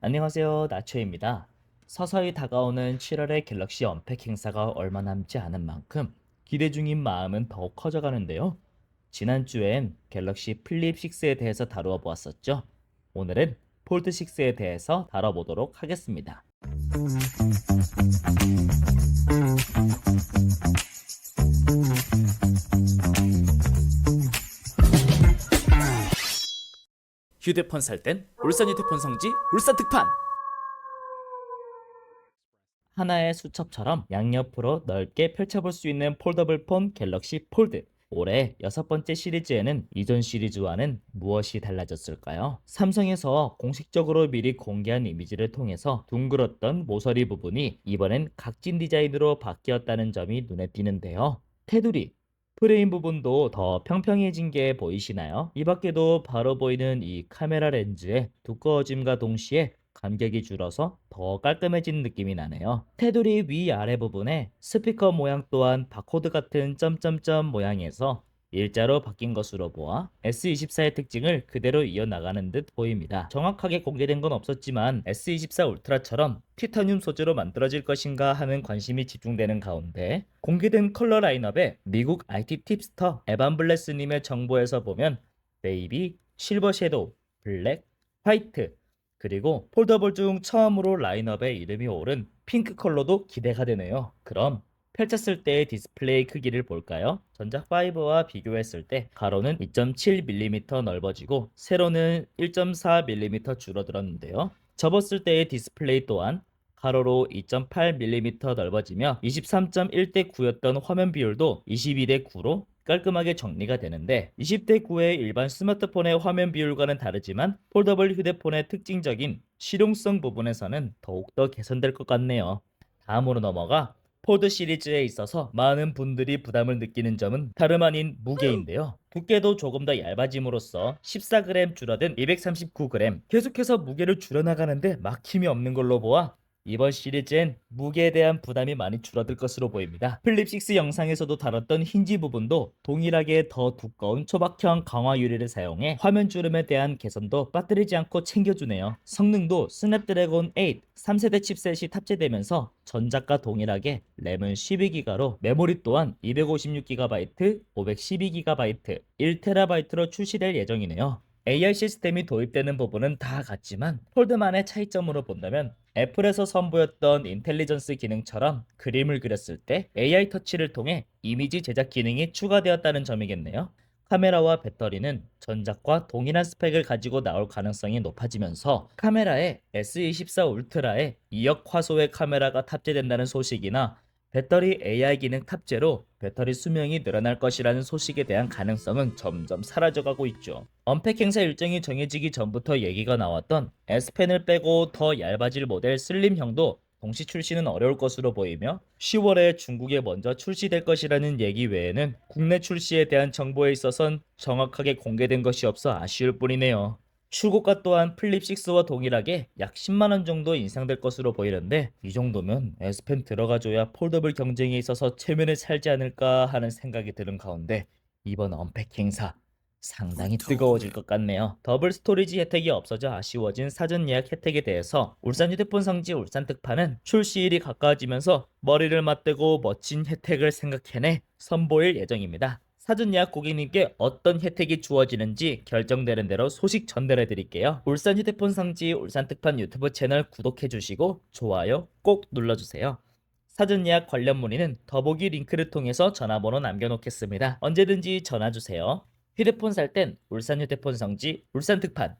안녕하세요. 나초입니다. 서서히 다가오는 7월의 갤럭시 언팩 행사가 얼마 남지 않은 만큼 기대 중인 마음은 더욱 커져가는데요. 지난주엔 갤럭시 플립 6에 대해서 다루어 보았었죠. 오늘은 폴드 6에 대해서 다뤄보도록 하겠습니다. 휴대폰 살 땐 울산 휴대폰 성지 울산 특판! 하나의 수첩처럼 양옆으로 넓게 펼쳐볼 수 있는 폴더블 폰 갤럭시 폴드. 올해 여섯 번째 시리즈에는 이전 시리즈와는 무엇이 달라졌을까요? 삼성에서 공식적으로 미리 공개한 이미지를 통해서 둥글었던 모서리 부분이 이번엔 각진 디자인으로 바뀌었다는 점이 눈에 띄는데요. 테두리, 프레임 부분도 더 평평해진 게 보이시나요? 이 밖에도 바로 보이는 이 카메라 렌즈의 두꺼워짐과 동시에 간격이 줄어서 더 깔끔해진 느낌이 나네요. 테두리 위아래 부분에 스피커 모양 또한 바코드 같은 점점점 모양에서 일자로 바뀐 것으로 보아 S24의 특징을 그대로 이어나가는 듯 보입니다. 정확하게 공개된 건 없었지만 S24 울트라처럼 티타늄 소재로 만들어질 것인가 하는 관심이 집중되는 가운데 공개된 컬러 라인업에 미국 IT 팁스터 에반 블레스님의 정보에서 보면 베이비, 실버 섀도우, 블랙, 화이트 그리고 폴더블 중 처음으로 라인업에 이름이 오른 핑크 컬러도 기대가 되네요. 그럼 펼쳤을 때의 디스플레이 크기를 볼까요? 전작 5와 비교했을 때 가로는 2.7mm 넓어지고 세로는 1.4mm 줄어들었는데요. 접었을 때의 디스플레이 또한 가로로 2.8mm 넓어지며 23.1대 9였던 화면 비율도 22대 9로 깔끔하게 정리가 되는데 20대 9의 일반 스마트폰의 화면 비율과는 다르지만 폴더블 휴대폰의 특징적인 실용성 부분에서는 더욱더 개선될 것 같네요. 다음으로 넘어가 포드 시리즈에 있어서 많은 분들이 부담을 느끼는 점은 다름 아닌 무게인데요. 두께도 조금 더 얇아짐으로써 14g 줄어든 239g 계속해서 무게를 줄여나가는데 막힘이 없는 걸로 보아 이번 시리즈엔 무게에 대한 부담이 많이 줄어들 것으로 보입니다. 플립6 영상에서도 다뤘던 힌지 부분도 동일하게 더 두꺼운 초박형 강화 유리를 사용해 화면 주름에 대한 개선도 빠뜨리지 않고 챙겨주네요. 성능도 스냅드래곤 8 3세대 칩셋이 탑재되면서 전작과 동일하게 램은 12기가로 메모리 또한 256GB, 512GB, 1TB로 출시될 예정이네요. AI 시스템이 도입되는 부분은 다 같지만 폴드만의 차이점으로 본다면 애플에서 선보였던 인텔리전스 기능처럼 그림을 그렸을 때 AI 터치를 통해 이미지 제작 기능이 추가되었다는 점이겠네요. 카메라와 배터리는 전작과 동일한 스펙을 가지고 나올 가능성이 높아지면서 카메라에 S24 울트라에 2억 화소의 카메라가 탑재된다는 소식이나 배터리 AI 기능 탑재로 배터리 수명이 늘어날 것이라는 소식에 대한 가능성은 점점 사라져가고 있죠. 언팩 행사 일정이 정해지기 전부터 얘기가 나왔던 S펜을 빼고 더 얇아질 모델 슬림형도 동시 출시는 어려울 것으로 보이며 10월에 중국에 먼저 출시될 것이라는 얘기 외에는 국내 출시에 대한 정보에 있어선 정확하게 공개된 것이 없어 아쉬울 뿐이네요. 출고가 또한 플립6와 동일하게 약 10만원 정도 인상될 것으로 보이는데 이 정도면 S펜 들어가줘야 폴더블 경쟁에 있어서 체면을 살지 않을까 하는 생각이 드는 가운데 이번 언팩 행사 상당히 뜨거워질 것 같네요. 더블 스토리지 혜택이 없어져 아쉬워진 사전 예약 혜택에 대해서 울산 휴대폰 성지 울산 특파는 출시일이 가까워지면서 머리를 맞대고 멋진 혜택을 생각해내 선보일 예정입니다. 사전 예약 고객님께 어떤 혜택이 주어지는지 결정되는 대로 소식 전달해 드릴게요. 울산 휴대폰 상지 울산 특판 유튜브 채널 구독해 주시고 좋아요 꼭 눌러 주세요. 사전 예약 관련 문의는 더보기 링크를 통해서 전화번호 남겨놓겠습니다. 언제든지 전화 주세요. 휴대폰 살 땐 울산 휴대폰 성지 울산 특판